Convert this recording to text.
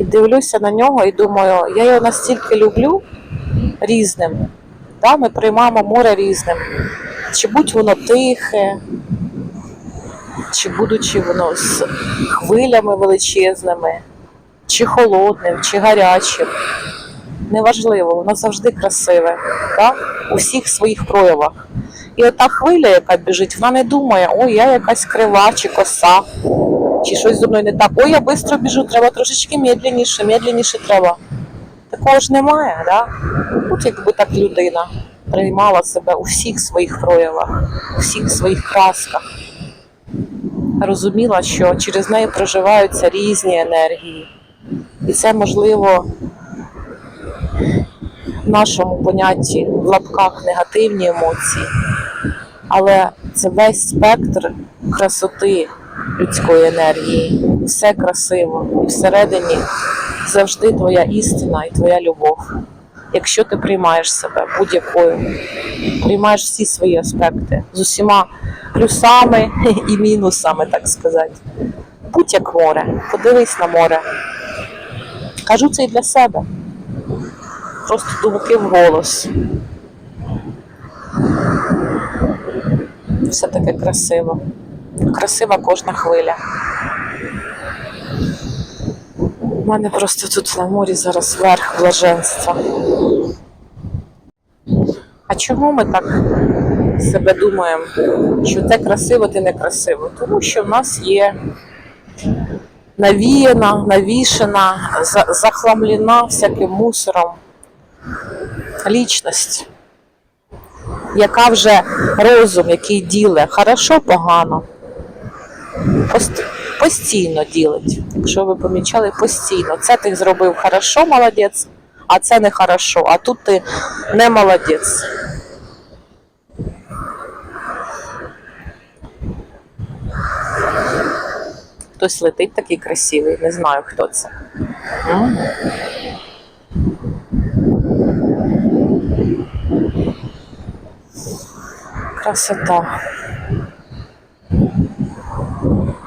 І дивлюся на нього і думаю, я його настільки люблю різним. Да? Ми приймаємо море різним. Чи будь воно тихе, чи будучи воно з хвилями величезними, чи холодним, чи гарячим. Неважливо, воно завжди красиве, да? у всіх своїх проявах. І ота хвиля, яка біжить, вона не думає, ой, я якась крива чи коса, чи щось зі мною не так. Ой, я швидко біжу, треба трошечки медленніше, медленніше треба. Такого ж немає, да? От якби так людина приймала себе у всіх своїх проявах, у всіх своїх красках. Розуміла, що через неї проживаються різні енергії. І це можливо в нашому понятті в лапках негативні емоції, але це весь спектр красоти людської енергії. Все красиво. І всередині завжди твоя істина і твоя любов. Якщо ти приймаєш себе будь-якою, приймаєш всі свої аспекти з усіма плюсами і мінусами, так сказати. Будь як море, подивись на море. Кажу це і для себе. Просто думки в голос. Все таке красиво. Красива кожна хвиля. У мене просто тут на морі зараз верх блаженства. А чому ми так себе думаємо, що те красиво, те не красиво? Тому що в нас є навіяна, навішена, за- захламлена всяким мусором лічність, яка вже розум, який діле хорошо, погано, постійно ділить. Якщо ви помічали, постійно. Це ти зробив хорошо, молодець, а це не хорошо, а тут ти не молодець. Хтось летить такий красивий, не знаю хто це. Красота. Oh.